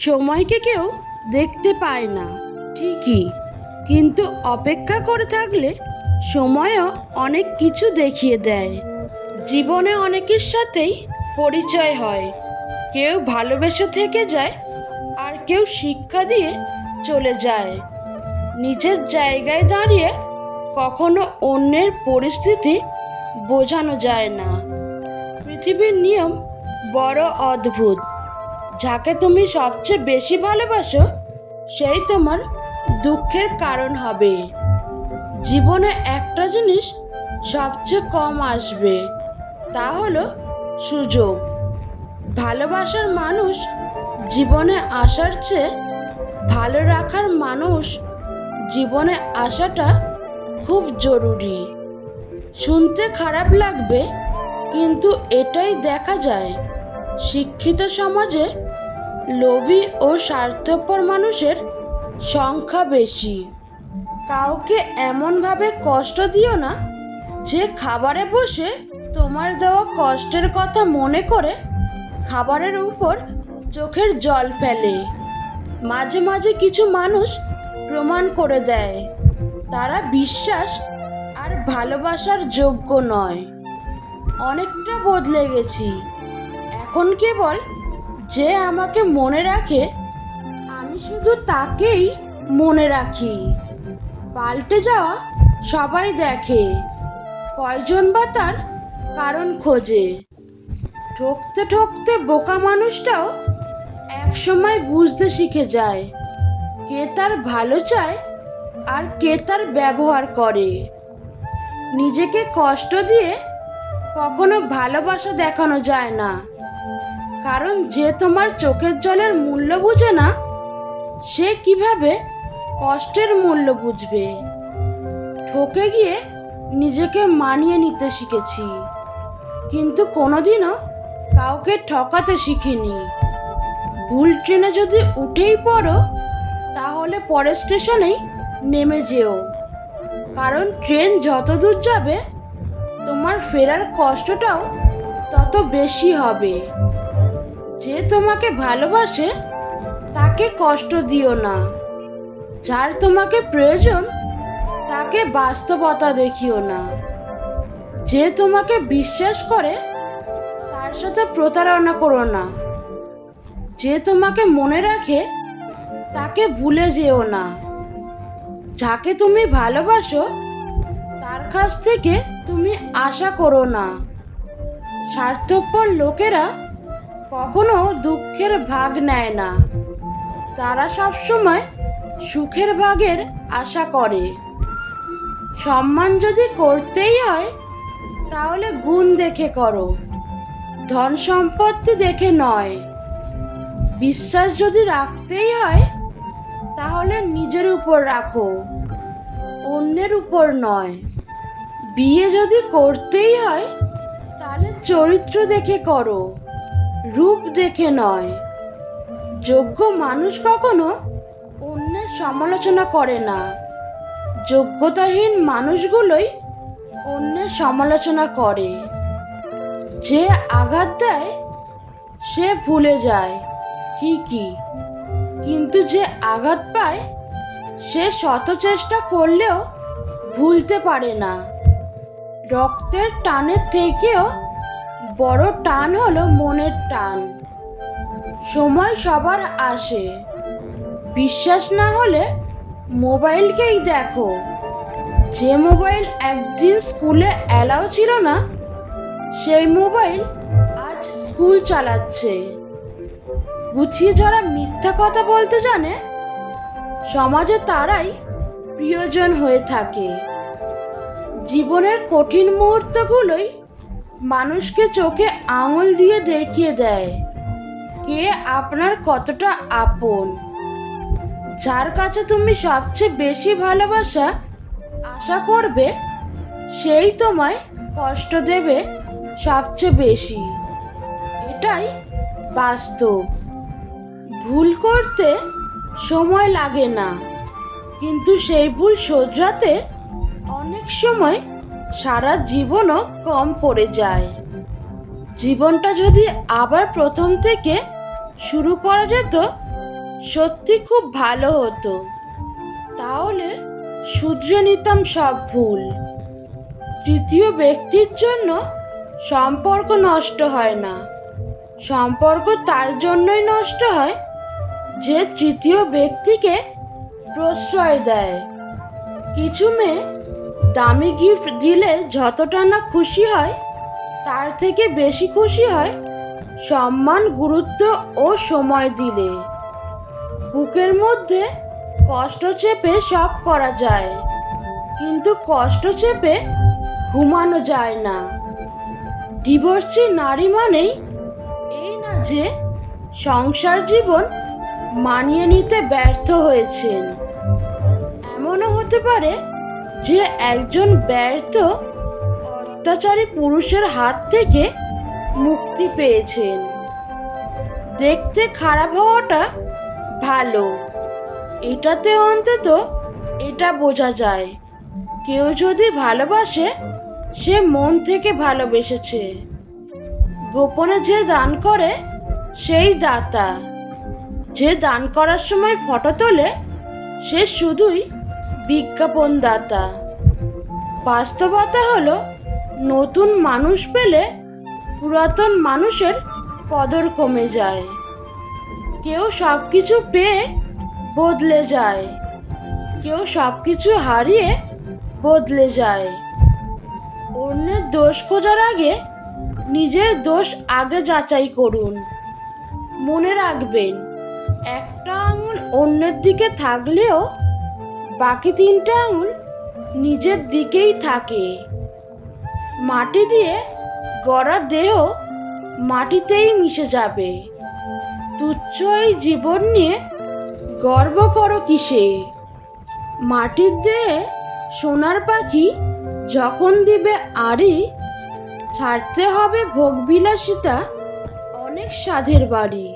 সময়কে কেউ দেখতে পায় না, ঠিকই। কিন্তু অপেক্ষা করে থাকলে সময়ও অনেক কিছু দেখিয়ে দেয়। জীবনে অনেকের সাথেই পরিচয় হয়। কেউ ভালোবেসে থেকে যায়, আর কেউ শিক্ষা দিয়ে চলে যায়। নিজের জায়গায় দাঁড়িয়ে কখনো অন্যের পরিস্থিতি বোঝানো যায় না। পৃথিবীর নিয়ম বড় অদ্ভুত। যাকে তুমি সবচেয়ে বেশি ভালোবাসো, সেই তোমার দুঃখের কারণ হবে। জীবনে একটা জিনিস সবচেয়ে কম আসবে, তা হলো সুযোগ। ভালোবাসার মানুষ জীবনে আসার চেয়ে ভালো রাখার মানুষ জীবনে আসাটা খুব জরুরি। শুনতে খারাপ লাগবে, কিন্তু এটাই দেখা যায়। শিক্ষিত সমাজে লোভী ও স্বার্থপর মানুষের সংখ্যা বেশি। কাউকে এমনভাবে কষ্ট দিও না যে খাবারে বসে তোমার দেওয়া কষ্টের কথা মনে করে খাবারের উপর চোখের জল ফেলে। মাঝে মাঝে কিছু মানুষ প্রমাণ করে দেয়, তারা বিশ্বাস আর ভালোবাসার যোগ্য নয়। অনেকটা বদলে গেছি। এখন কেবল যে আমাকে মনে রাখে, আমি শুধু তাকেই মনে রাখি। পাল্টে যাওয়া সবাই দেখে, কয়জন বা তার কারণ খোঁজে। ঠকতে ঠকতে বোকা মানুষটাও একসময় বুঝতে শিখে যায়, কে তার ভালো চায় আর কে তার ব্যবহার করে। নিজেকে কষ্ট দিয়ে কখনো ভালোবাসা দেখানো যায় না। কারণ যে তোমার চোখের জলের মূল্য বুঝে না, সে কীভাবে কষ্টের মূল্য বুঝবে? ঠকে গিয়ে নিজেকে মানিয়ে নিতে শিখেছি, কিন্তু কোনোদিনও কাউকে ঠকাতে শিখিনি। ভুল ট্রেনে যদি উঠেই পড়ো, তাহলে পরের স্টেশনেই নেমে যেও। কারণ ট্রেন যত দূর যাবে, তোমার ফেরার কষ্টটাও তত বেশি হবে। যে তোমাকে ভালোবাসে, তাকে কষ্ট দিও না। যার তোমাকে প্রয়োজন, তাকে বাস্তবতা দেখিও না। যে তোমাকে বিশ্বাস করে, তার সাথে প্রতারণা করো না। যে তোমাকে মনে রাখে, তাকে ভুলে যেও না। যাকে তুমি ভালোবাসো, তার কাছ থেকে তুমি আশা করো না। স্বার্থপর লোকেরা কখনো দুঃখের ভাগ নেয় না। তারা সবসময় সুখের ভাগের আশা করে। সম্মান যদি করতেই হয়, তাহলে গুণ দেখে করো। ধন সম্পত্তি দেখে নয়। বিশ্বাস যদি রাখতেই হয়, তাহলে নিজের উপর রাখো, অন্যের উপর নয়। বিয়ে যদি করতেই হয়, তাহলে চরিত্র দেখে করো। রূপ দেখে নয়। যোগ্য মানুষ কখনো অন্যের সমালোচনা করে না। যোগ্যতাহীন মানুষগুলোই অন্যের সমালোচনা করে। যে আঘাত দেয়, সে ভুলে যায়, ঠিকই। কিন্তু যে আঘাত পায়, সে শত চেষ্টা করলেও ভুলতে পারে না। রক্তের টানের থেকেও বড় টান হলো মনের টান। সময় সবার আসে। বিশ্বাস না হলে মোবাইলকেই দেখো। যে মোবাইল একদিন স্কুলে অ্যালাউ ছিল না, সেই মোবাইল আজ স্কুল চালাচ্ছে। গুছিয়ে যারা মিথ্যা কথা বলতে জানে, সমাজে তারাই প্রিয়জন হয়ে থাকে। জীবনের কঠিন মুহূর্তগুলোই মানুষকে চোখে আঙুল দিয়ে দেখিয়ে দেয় কে আপনার কতটা আপন। যার কাছে তুমি সবচেয়ে বেশি ভালোবাসা আশা করবে, সেই তোমায় কষ্ট দেবে সবচেয়ে বেশি। এটাই বাস্তব। ভুল করতে সময় লাগে না, কিন্তু সেই ভুল শোধরাতে অনেক সময় সারা জীবনও কম পড়ে যায়। জীবনটা যদি আবার প্রথম থেকে শুরু করা যেত, সত্যি খুব ভালো হতো। তাহলে শুধরে নিতাম সব ভুল। তৃতীয় ব্যক্তির জন্য সম্পর্ক নষ্ট হয় না। সম্পর্ক তার জন্যই নষ্ট হয় যে তৃতীয় ব্যক্তিকে প্রশ্রয় দেয়। কিছু মেয়ে দামি গিফট দিলে যতটা না খুশি হয়, তার থেকে বেশি খুশি হয় সম্মান, গুরুত্ব ও সময় দিলে। বুকের মধ্যে কষ্ট চেপে সব করা যায়, কিন্তু কষ্ট চেপে ঘুমানো যায় না। ডিভোর্সি নারী মানেই এই না যে সংসার জীবন মানিয়ে নিতে ব্যর্থ হয়েছেন। এমনও হতে পারে যে একজন ব্যর্থ অত্যাচারী পুরুষের হাত থেকে মুক্তি পেয়েছেন। দেখতে খারাপ হওয়াটা ভালো। এটাতে অন্তত এটা বোঝা যায়। কেউ যদি ভালোবাসে, সে মন থেকে ভালোবেসেছে। গোপনে যে দান করে, সেই দাতা। যে দান করার সময় ফটো তোলে, সে শুধুই বিজ্ঞাপন দাতা বাস্তবতা হলো, নতুন মানুষ পেলে পুরাতন মানুষের কদর কমে যায়। কেউ সব কিছু পেয়ে বদলে যায়। কেউ সব কিছু হারিয়ে বদলে যায়। অন্যের দোষ খোঁজার আগে নিজের দোষ আগে যাচাই করুন। মনে রাখবেন, একটা আঙুল অন্যের দিকে থাকলেও বাকি তিনটা আঙুল নিজের দিকেই থাকে। মাটি দিয়ে গড়া দেহ মাটিতেই মিশে যাবে। তুচ্ছ এই জীবন নিয়ে গর্ব করো কিসে? মাটির দেহে সোনার পাখি যখন দিবে আড়ি, ছাড়তে হবে ভোগবিলাসিতা অনেক সাধের বাড়ি।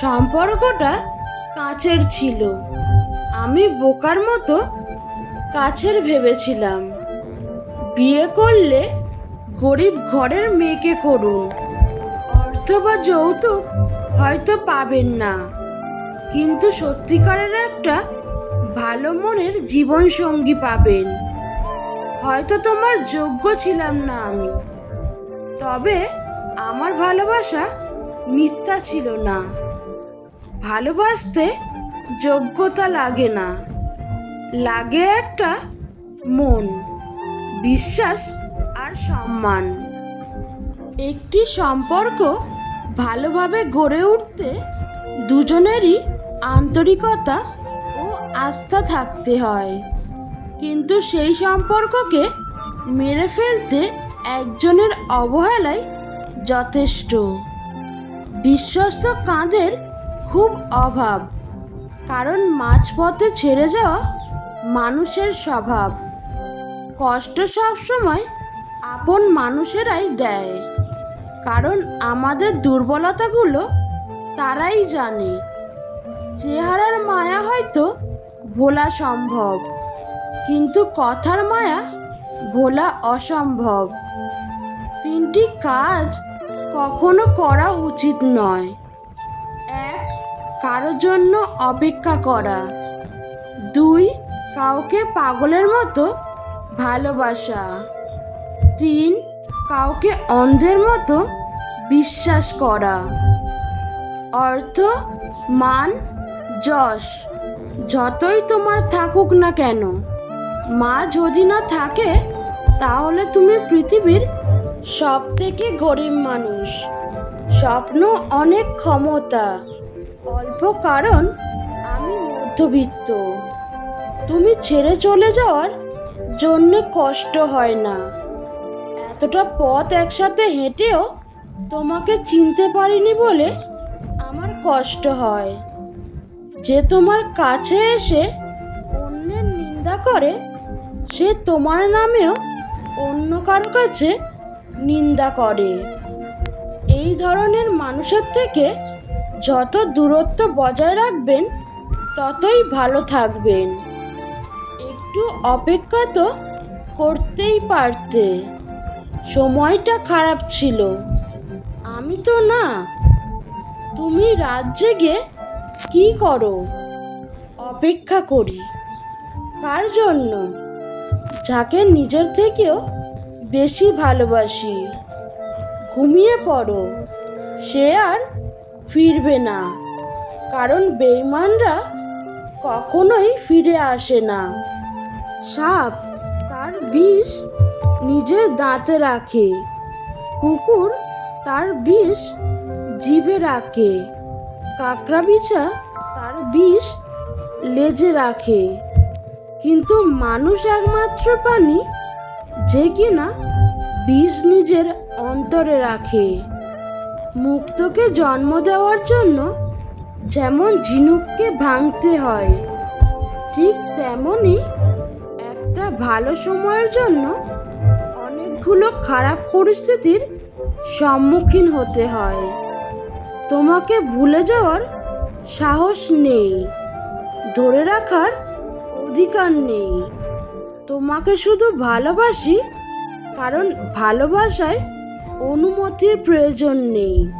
সম্পর্কটা কাছের ছিল। আমি বোকার মতো কাছের ভেবেছিলাম। বিয়ে করলে গরিব ঘরের মেয়েকে করুন। অর্থ বা যৌতুক হয়তো পাবেন না। কিন্তু সত্যিকারের একটা ভালো মনের জীবনসঙ্গী পাবেন। হয়তো তোমার যোগ্য ছিলাম না আমি। তবে আমার ভালোবাসা মিথ্যা ছিল না। ভালোবাসতে যোগ্যতা লাগে না। লাগে একটা মন, বিশ্বাস আর সম্মান। একটি সম্পর্ক ভালোভাবে গড়ে উঠতে দুজনেরই আন্তরিকতা ও আস্থা থাকতে হয়। কিন্তু সেই সম্পর্ককে মেরে ফেলতে একজনের অবহেলাই যথেষ্ট। বিশ্বস্ত কাঁধের খুব অভাব। কারণ মাঝপথে ছেড়ে যাওয়া মানুষের স্বভাব। কষ্ট সবসময় আপন মানুষেরাই দেয়। কারণ আমাদের দুর্বলতাগুলো তারাই জানে। চেহারার মায়া হয়তো ভোলা সম্ভব, কিন্তু কথার মায়া ভোলা অসম্ভব। তিনটি কাজ কখনো করা উচিত নয়। কারও জন্য অপেক্ষা করা। দুই, কাউকে পাগলের মতো ভালোবাসা। তিন, কাউকে অন্ধের মতো বিশ্বাস করা। অর্থ, মান, যশ। যতই তোমার থাকুক না কেন। মা যদি না থাকে, তাহলে তুমি পৃথিবীর সব থেকে গরিব মানুষ। স্বপ্ন অনেক ক্ষমতা। অল্প কারণ আমি মধ্যবিত্ত। তুমি ছেড়ে চলে যাওয়ার জন্যে কষ্ট হয় না। এতটা পথ একসাথে হেঁটেও তোমাকে চিনতে পারিনি বলে আমার কষ্ট হয়। যে তোমার কাছে এসে অন্যের নিন্দা করে, সে তোমার নামেও অন্য কারও কাছে নিন্দা করে। এই ধরনের মানুষের থেকে যত দূরত্ব বজায় রাখবেন, ততই ভালো থাকবেন। একটু অপেক্ষা তো করতেই পারতে। সময়টা খারাপ ছিল। আমি তো না, তুমি রাত জেগে কি করো? অপেক্ষা করি। কার জন্য? যাকে নিজের থেকেও বেশি ভালোবাসি। ঘুমিয়ে পড়ো। সে আর ফিরবে না। কারণ বেইমানরা কখনোই ফিরে আসে না। সাপ তার বিষ নিজের দাঁতে রাখে। কুকুর তার বিষ জিভে রাখে। কাকড়া বিছা তার বিষ লেজে রাখে। কিন্তু মানুষ একমাত্র প্রাণী যে কিনা বিষ নিজের অন্তরে রাখে। মুক্তকে জন্ম দেওয়ার জন্য যেমন ঝিনুককে ভাঙতে হয়, ঠিক তেমনই একটা ভালো সময়ের জন্য অনেকগুলো খারাপ পরিস্থিতির সম্মুখীন হতে হয়। তোমাকে ভুলে যাওয়ার সাহস নেই, ধরে রাখার অধিকার নেই। তোমাকে শুধু ভালোবাসি, কারণ ভালোবাসায় অনুমতির প্রয়োজন নেই।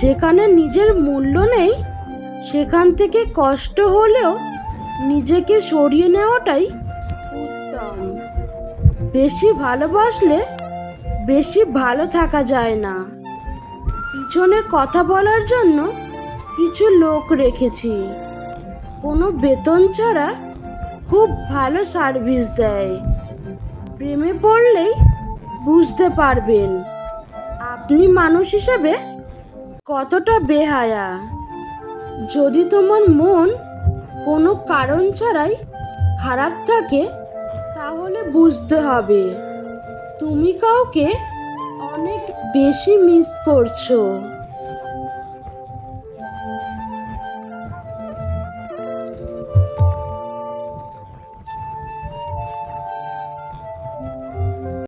যেখানে নিজের মূল্য নেই, সেখান থেকে কষ্ট হলেও নিজেকে সরিয়ে নেওয়াটাই উত্তম। বেশি ভালোবাসলে বেশি ভালো থাকা যায় না। পিছনে কথা বলার জন্য কিছু লোক রেখেছি। কোনো বেতন ছাড়া খুব ভালো সার্ভিস দেয়। প্রেমে পড়লেই বুঝতে পারবেন। আপনি মানুষ হিসেবে কতটা বেহায়া। যদি তোমার মন কোনো কারণ ছাড়াই খারাপ থাকে, তাহলে বুঝতে হবে। তুমি কাউকে অনেক বেশি মিস করছ।